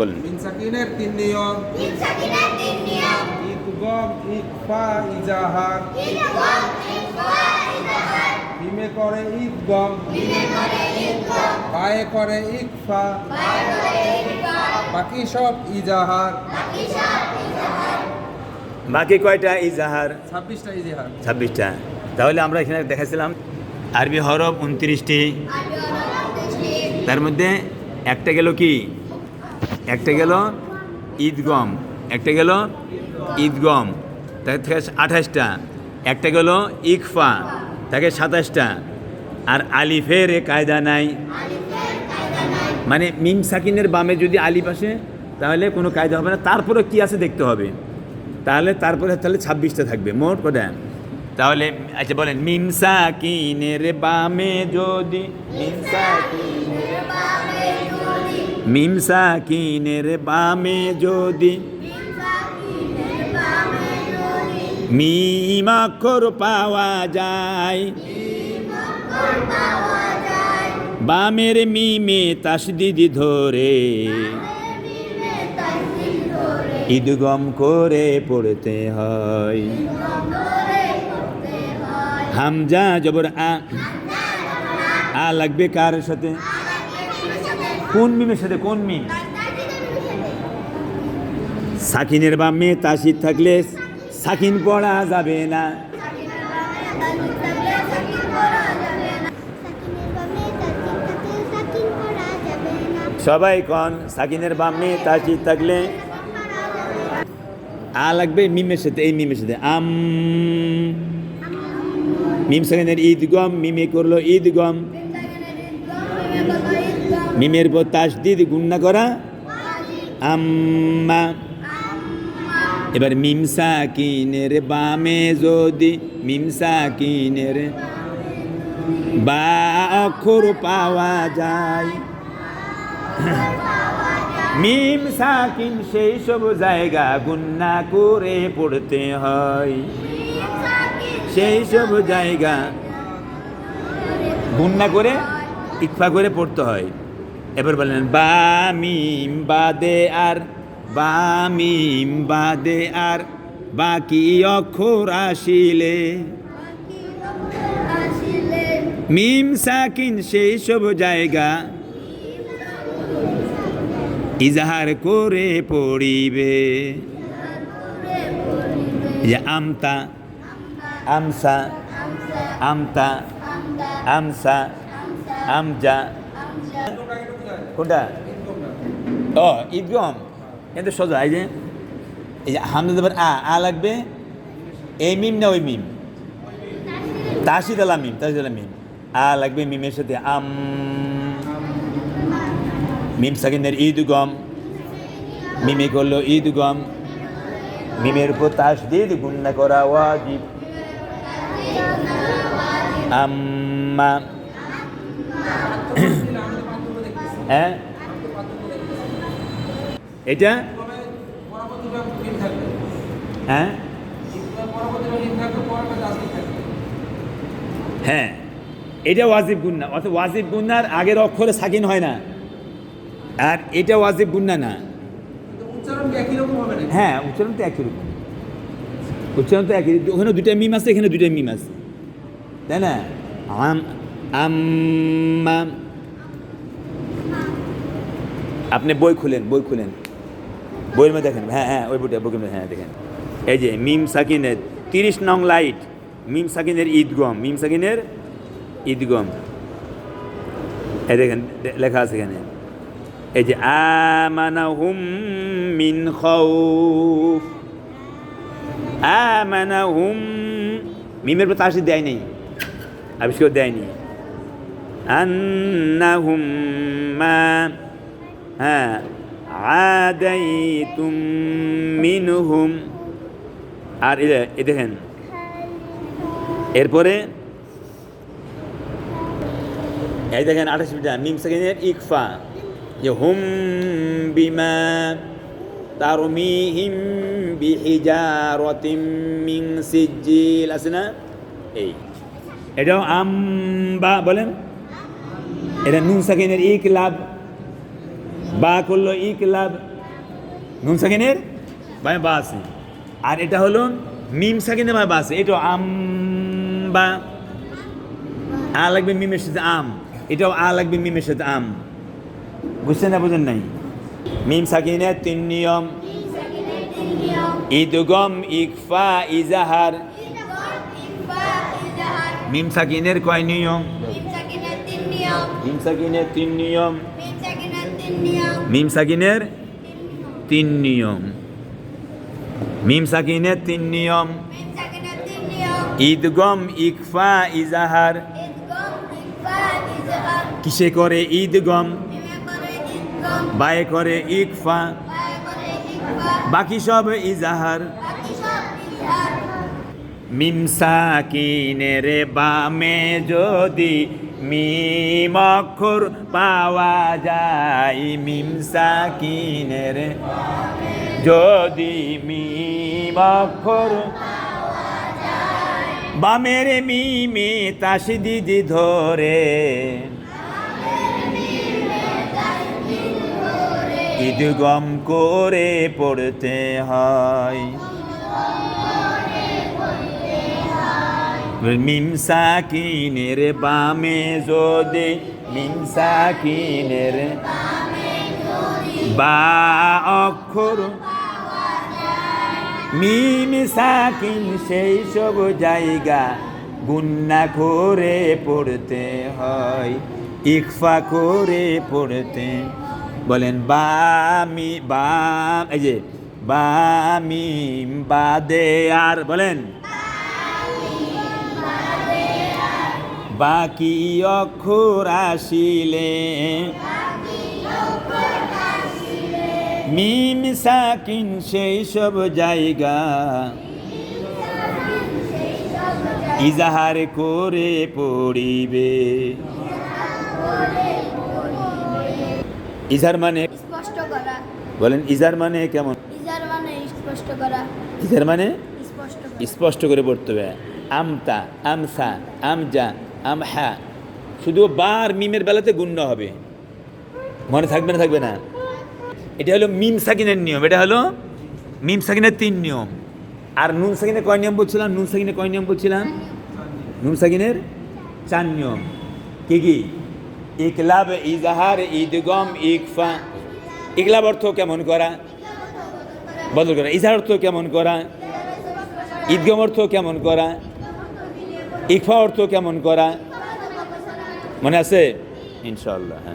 বলেন মিন সাকিনের তিন নিয়ম মিন সাকিনের তিন নিয়ম ইদগম ইকফা ইজাহার ইদগম ইকফা ইজাহার মিমে করে ইদগম মিমে করে করে ইকফা বায় করে ইকফা বাকি সব ইজাহার বাকি সব ইজাহার বাকি কয়টা ইজাহার? ছাব্বিশটা ইজাহার। ছাব্বিশটা। তাহলে আমরা এখানে দেখাছিলাম আরবি হরফ উনত্রিশটি। তার মধ্যে একটা গেল কি? একটা গেল ঈদগম একটা গেল ঈদগম তার থেকে আঠাশটা। একটা গেল ইকফা তাকে সাতাশটা। আর আলিফের এ কায়দা নাই। মানে মিম সাকিনের বামে যদি আলিফ আসে, তাহলে কোনো কায়দা হবে না। তারপরে কি আছে দেখতে হবে। তাহলে তারপরে তাহলে ছাব্বিশটা থাকবে, মোট কথা তাহলে আচ্ছা বলেন, মিম সাকিনের বামে যদি মিম সাকিনের বামে যদি মিম সাকিনের বামে যদি মিম অক্ষর পাওয়া যায়। বামের মিমে তাসদিদি ধরে ঈদগম করে পড়তে হয়। হামজা জবর আ লাগবে কার সাথে? কোন মিমের সাথে কোন মিম? সাকিনের বামে তাসিদ থাকলে সাকিন পড়া যাবে না। সবাই কন, সাকিনের বামে তাসিদ থাকলে আ লাগবে মিমের সাথে, এই মিমের সাথে। আম। মিম সাকিনের ঈদগম মিমে করল ঈদগম মিমের পর তাসদিদ গুন্না করা। আম্মা। এবার মিমসা কিনের বামে যদি মিমসা কিনের বা অক্ষর পাওয়া যায়। মিম সাকিন সেই সব জায়গা গুন্না করে পড়তে হয়। সেই সব জায়গা গুন্না করে ইকফা করে পড়তে হয়। এবার বলেন বা মিম বাদে আর বা মিম বাদে আর বাকি অক্ষর আসিলে। মিম সাকিন সেই সব জায়গা। ইজাহার করে পড়িবে। যে আমতা আমসা আমতা আমসা আমজা। কোনটা? ও ঈদগম কিন্তু সোজা এই যে এই যে হামদা আ আ লাগবে, এই মিম না ওই মিম? তাসিদ আলা মিম তাসিদ আলা মিম। আ লাগবে মিমের সাথে, আম। মিম সাকিনের ঈদগম মিমে করল ঈদগম মিমের উপর তাসদিদ গুন্না করা ওয়াজিব। আম্মা হ্যাঁ। এটা? হ্যাঁ। হ্যাঁ। এটা ওয়াজিব গুন্না। অর্থাৎ ওয়াজিব গুন্নার আগের অক্ষরে সাকিন হয় না। আর এটা ওয়াজিব গুন্না না। হ্যাঁ উচ্চারণ তো একই রকম। উচ্চারণ তো একই। ওখানে দুইটা মিম আছে, এখানে দুইটা মিম আছে। তাই না? আম, আম্মা আপনি বই খুলেন বই খুলেন। বইয়ের মধ্যে দেখেন হ্যাঁ হ্যাঁ ওই বইটা মধ্যে হ্যাঁ দেখেন। এই যে মিম সাকিনের তিরিশ নং লাইট, মিম সাকিনের ঈদগম মিম সাকিনের ঈদগম এই দেখেন, লেখা আছে এখানে। এই যে, আমানাহুম মিন খাউফ। আমানাহুম, মিমের পর তাসিদ দেয় নেই আবিষ্কার দেয়নি আন্নাহুম মা হ্যাঁ আদাই আদাইতুম মিনহুম। আর এ দেখেন। এরপরে, এই দেখেন আঠাশ মিটার মিম সেকেন্ডের ইকফা। যে হুম বিমা তারমিহিম বিহিজারতিম মিন সিজিল আছে না? এই। এটাও আম্বা বলেন। এটা নুন সাকিনের ইক লাভ বা করল ইকলাব। নুন সাকিনের? বা আছে আর এটা হলো মিম সাকিনের ভাই বা আছে এটা আম বা আ লাগবে মিমের সাথে আম। এটাও আ লাগবে মিমের সাথে আম। বুঝছেন না, বুঝেন নাই? মিম সাকিনের তিন নিয়ম। ইদগম ইকফা ইজাহার। মিম সাকিনের কয় নিয়ম? মিম সাকিনের তিন নিয়ম। মিম সাকিনের তিন নিয়ম। মিম সাকিনের তিন নিয়ম। মিম সাকিনের তিন নিয়ম। ঈদগম ইকফা ইজাহার। কিসে করে ঈদগম বায়ে করে ইকফা। বাকি সব ইজাহার বাকি সব ইজহার। মিম সাকিনের বামে যদি মিম অক্ষর পাওয়া যায় মিম সাকিনের যদি মিম অক্ষর বামের মিমে তাসদিদি ধরে ঈদগম করে পড়তে হয়। মিম বামে যদি মিম বা অক্ষর মিম সেই সব জায়গা গুন্না করে পড়তে হয়, ইকফা করে পড়তে। বলেন বামি বাম এই যে বামিম বাদে আর, বলেন। বাকি অক্ষর আসিলে। মিম সাকিন সেই সব জায়গা। ইজাহার করে পড়িবে। ইজার মানে? স্পষ্ট করা। বলেন ইজার মানে কেমন? ইজার মানে স্পষ্ট করা। ইজার মানে? স্পষ্ট স্পষ্ট করে পড়তে হবে। আমতা আমসা আমজা আমহা শুধু বার মিমের বেলাতে গুণ্য হবে। মনে থাকবে না থাকবে না। এটা হলো মিম সাকিনের নিয়ম। এটা হলো মিম সাকিনের তিন নিয়ম। আর নুন সাকিনের কয় নিয়ম বলছিলাম? নুন সাকিনের কয় নিয়ম বলছিলাম? নুন সাকিনের চার নিয়ম। কি কি? ইকলাব ইজাহার ঈদ ঈদগম ইকফা। ইকলাব অর্থ কেমন করা? বদল করা। ইজাহার অর্থ কেমন করা? ঈদগম অর্থ কেমন করা? ইকফা অর্থ কেমন করা? মনে আছে? ইনশাল্লাহ হ্যাঁ।